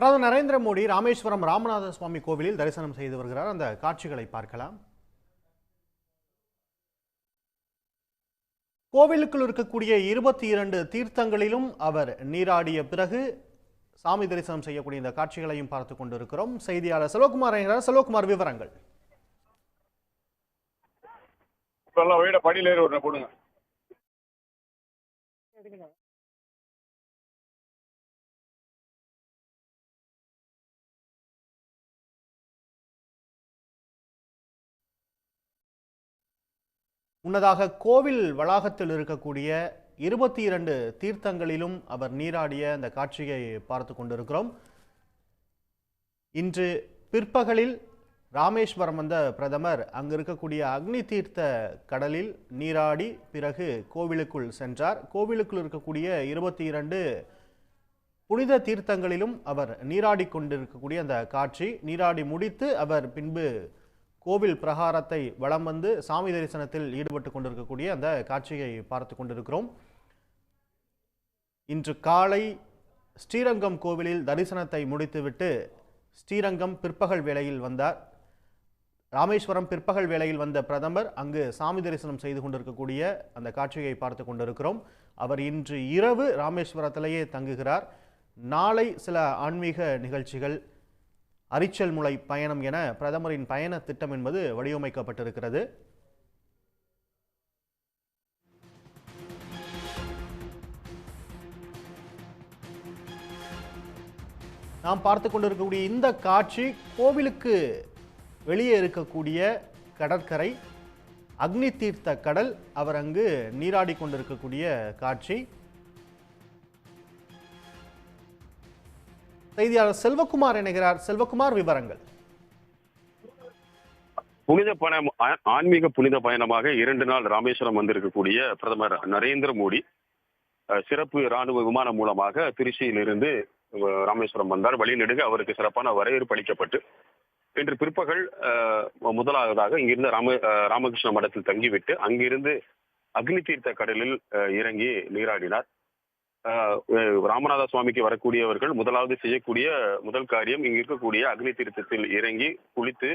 பிரதமர் நரேந்திர மோடி ராமேஸ்வரம் ராமநாத சுவாமி கோவிலில் தரிசனம் செய்து வருகிறார். அந்த காட்சிகளை பார்க்கலாம். கோவிலுக்குள் இருக்கக்கூடிய இருபத்தி இரண்டு தீர்த்தங்களிலும் அவர் நீராடிய பிறகு சாமி தரிசனம் செய்யக்கூடிய இந்த காட்சிகளையும் பார்த்து கொண்டிருக்கிறோம். செய்தியாளர் செல்வகுமார் இணைகிறார். செல்வகுமார் விவரங்கள். இப்பெல்லாம் வீட ஏறி ஒன்று கொடுங்க முன்னதாக கோவில் வளாகத்தில் இருக்கக்கூடிய இருபத்தி இரண்டு தீர்த்தங்களிலும் அவர் நீராடிய அந்த காட்சியை பார்த்து கொண்டிருக்கிறோம். இன்று பிற்பகலில் ராமேஸ்வரம் வந்த பிரதமர் அங்கு இருக்கக்கூடிய அக்னி தீர்த்த கடலில் நீராடி பிறகு கோவிலுக்குள் சென்றார். கோவிலுக்குள் இருக்கக்கூடிய இருபத்தி இரண்டு புனித தீர்த்தங்களிலும் அவர் நீராடி கொண்டிருக்கக்கூடிய அந்த காட்சி. நீராடி முடித்து அவர் பின்பு கோவில் பிரகாரத்தை வளம் வந்து சாமி தரிசனத்தில் ஈடுபட்டு கொண்டிருக்கக்கூடிய அந்த காட்சியை பார்த்து கொண்டிருக்கிறோம். இன்று காலை ஸ்ரீரங்கம் கோவிலில் தரிசனத்தை முடித்துவிட்டு ஸ்ரீரங்கம் பிற்பகல் வேளையில் வந்தார். ராமேஸ்வரம் பிற்பகல் வேளையில் வந்த பிரதமர் அங்கு சாமி தரிசனம் செய்து கொண்டிருக்கக்கூடிய அந்த காட்சியை பார்த்து கொண்டிருக்கிறோம். அவர் இன்று இரவு ராமேஸ்வரத்திலேயே தங்குகிறார். நாளை சில ஆன்மீக நிகழ்ச்சிகள் அரிச்சல் முளை பயணம் என பிரதமரின் பயண திட்டம் என்பது வடிவமைக்கப்பட்டிருக்கிறது. நாம் பார்த்து கொண்டிருக்கக்கூடிய இந்த காட்சி கோவிலுக்கு வெளியே இருக்கக்கூடிய கடற்கரை அக்னி தீர்த்த கடல் அவர் அங்கு நீராடி கொண்டிருக்கக்கூடிய காட்சி. செய்தியாளர் செல்வகுமார் இணைகிறார். செல்வகுமார் விவரங்கள். புனித பயணம் ஆன்மீக புனித பயணமாக இரண்டு நாள் ராமேஸ்வரம் வந்திருக்கக்கூடிய பிரதமர் நரேந்திர மோடி சிறப்பு ராணுவ விமானம் மூலமாக திருச்சியிலிருந்து ராமேஸ்வரம் வந்தார். வழிநெடுக அவருக்கு சிறப்பான வரவேற்பு அளிக்கப்பட்டு இன்று பிற்பகல் முதலாவதாக இங்கிருந்து ராம ராமகிருஷ்ண மடத்தில் தங்கிவிட்டு அங்கிருந்து அக்னி தீர்த்த கடலில் இறங்கி நீராடினார். ராமநாத சுவாமிக்கு வரக்கூடியவர்கள் முதலாவது செய்யக்கூடிய முதல் காரியம் இங்கு இருக்கக்கூடிய அக்னி தீர்த்தத்தில் இறங்கி குளித்து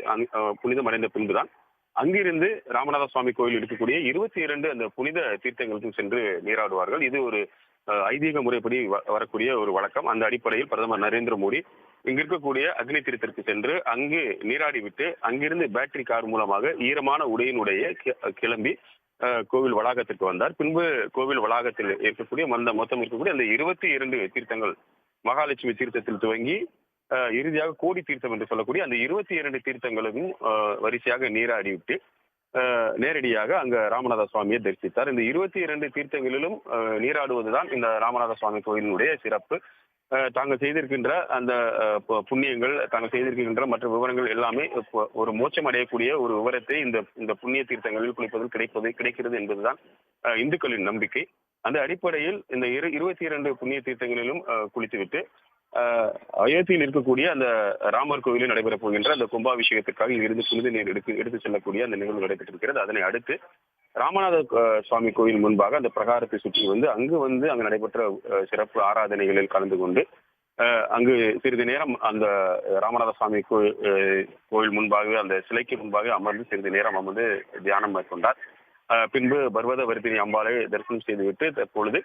புனிதம் அடைந்த பின்புதான். அங்கிருந்து ராமநாத சுவாமி கோயில் இருக்கக்கூடிய இருபத்தி இரண்டு அந்த புனித தீர்த்தங்களுக்கும் சென்று நீராடுவார்கள். இது ஒரு ஐதீக முறைப்படி வ- வரக்கூடிய ஒரு வழக்கம். அந்த அடிப்படையில் பிரதமர் நரேந்திர மோடி இங்க இருக்கக்கூடிய அக்னி தீர்த்தத்திற்கு சென்று அங்கு நீராடி விட்டு அங்கிருந்து பேட்டரி கார் மூலமாக ஈரமான உடையினுடைய கிளம்பி கோவில் வளாகத்திற்கு வந்தார். பின்பு கோவில் வளாகத்தில் இருக்கக்கூடிய மந்த மொத்தம் இருக்கக்கூடிய அந்த இருபத்தி இரண்டு தீர்த்தங்கள் மகாலட்சுமி தீர்த்தத்தில் துவங்கி இறுதியாக கோடி தீர்த்தம் என்று சொல்லக்கூடிய அந்த இருபத்தி இரண்டு தீர்த்தங்களுக்கும் வரிசையாக நீராடி விட்டு நேரடியாக அங்க ராமநாத சுவாமியை தரிசித்தார். இந்த இருபத்தி இரண்டு தீர்த்தங்களிலும் நீராடுவதுதான் இந்த ராமநாத சுவாமி கோயிலினுடைய சிறப்பு. தாங்கள் செய்திருக்கின்ற அந்த புண்ணியங்கள் தாங்கள் செய்திருக்கின்ற மற்ற விவரங்கள் எல்லாமே ஒரு மோச்சம் அடையக்கூடிய ஒரு விவரத்தை இந்த இந்த புண்ணிய தீர்த்தங்களில் குளிப்பதில் கிடைப்பது கிடைக்கிறது என்பதுதான் இந்துக்களின் நம்பிக்கை. அந்த அடிப்படையில் இந்த இரு இருபத்தி இரண்டு புண்ணிய தீர்த்தங்களிலும் குளித்துவிட்டு அயோத்தியில் இருக்கக்கூடிய அந்த ராமர் கோவிலில் நடைபெறப் போகின்ற அந்த கும்பாபிஷேகத்திற்காக இங்கிருந்து புனித நீர் எடுத்து எடுத்து செல்லக்கூடிய அந்த நிகழ்வு நடைபெற்றிருக்கிறது. அதனை அடுத்து ராமநாத சுவாமி கோயில் முன்பாக அந்த பிரகாரத்தை சுற்றி வந்து அங்கு வந்து அங்கு நடைபெற்ற சிறப்பு ஆராதனைகளில் கலந்து கொண்டு அங்கு சிறிது நேரம் அந்த ராமநாத சுவாமி கோவில் முன்பாகவே முன்பாக அந்த சிலைக்கு முன்பாக அமர்ந்து சிறிது நேரம் அமர்ந்து தியானம் மேற்கொண்டார். அஹ், பின்பு பர்வத வர்த்தினி அம்பாளை தரிசனம் செய்துவிட்டு தற்பொழுது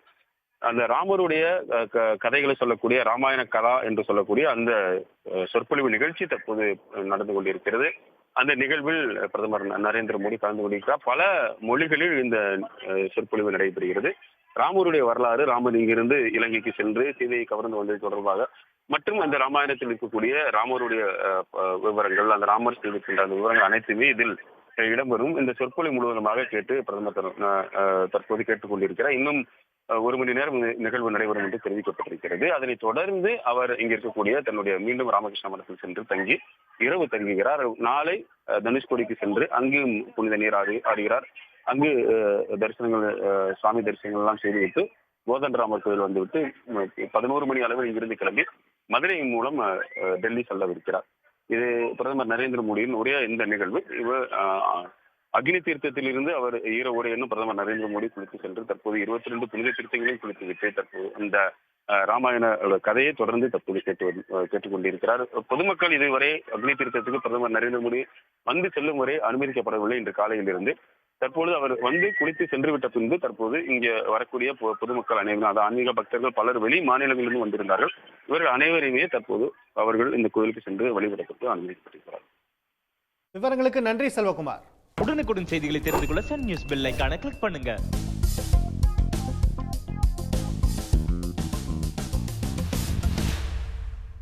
அந்த ராமருடைய க- கதைகளை சொல்லக்கூடிய ராமாயண கதா என்று சொல்லக்கூடிய அந்த சொற்பொழிவு நிகழ்ச்சி தற்போது நடந்து கொண்டிருக்கிறது. அந்த நிகழ்வில் பிரதமர் நரேந்திர மோடி கலந்து கொண்டிருக்கிறார். பல மொழிகளில் இந்த சொற்பொழிவு நடைபெறுகிறது. ராமருடைய வரலாறு ராமர் இங்கிருந்து இலங்கைக்கு சென்று சீதையை கவர்ந்து வந்தது தொடர்பாக மற்றும் அந்த ராமாயணத்தில் இருக்கக்கூடிய ராமருடைய விவரங்கள் அந்த ராமர் செய்திருக்கின்ற அந்த விவரங்கள் அனைத்துமே இதில் இடம்பெறும். இந்த சொற்பொழிவு முழுவதுமாக கேட்டு பிரதமர் அஹ், தற்போது கேட்டுக்கொண்டிருக்கிறார். இன்னும் ஒரு மணி நேரம் நிகழ்வு நடைபெறும் என்று தெரிவிக்கப்பட்டிருக்கிறது. அதனைத் தொடர்ந்து அவர் இங்க இருக்கக்கூடிய தன்னுடைய மீண்டும் ராமகிருஷ்ண மடத்தில் சென்று தங்கி இரவு தங்குகிறார். நாளை தனுஷ்கோடிக்கு சென்று அங்கேயும் புனித நீர் ஆடி ஆடுகிறார். அங்கு தரிசனங்கள் சுவாமி தரிசனங்கள் எல்லாம் செய்துவிட்டு கோதண்டராமர் கோயில் வந்துவிட்டு பதினோரு மணி அளவில் இங்கிருந்து கிளம்பி மதுரை மூலம் டெல்லி செல்லவிருக்கிறார். இது பிரதமர் நரேந்திர மோடியின் ஒரே இந்த நிகழ்வு. இவர் அஹ், அக்னி தீர்த்தத்திலிருந்து அவர் ஈர உரையன்னு பிரதமர் நரேந்திர மோடி குளித்து சென்று தற்போது இருபத்தி ரெண்டு புனித தீர்த்தங்களையும் குளித்து விட்டு தற்போது அந்த ராமாயண கதையை தொடர்ந்து தற்போது கேட்டு கேட்டுக்கொண்டிருக்கிறார். பொதுமக்கள் இதுவரை அக்னி தீர்த்தத்துக்கு பிரதமர் நரேந்திர மோடி வந்து செல்லும் வரை அனுமதிக்கப்படவில்லை இன்று காலையிலிருந்து. தற்பொழுது அவர் வந்து குளித்து சென்று விட்ட பின்பு தற்போது இங்க வரக்கூடிய பொதுமக்கள் அனைவரும் அதாவது ஆன்மீக பக்தர்கள் பலர் வெளி மாநிலங்களிலிருந்து வந்திருந்தார்கள். இவர்கள் அனைவரையுமே தற்போது அவர்கள் இந்த கோயிலுக்கு சென்று வழிபடப்பட்டு அனுமதிக்கப்பட்டிருக்கிறார். விவரங்களுக்கு நன்றி செல்வகுமார். உடனுக்குடன் செய்திகளை தெரிந்து கொள்ள சன் நியூஸ் பெல் கிளிக் பண்ணுங்க.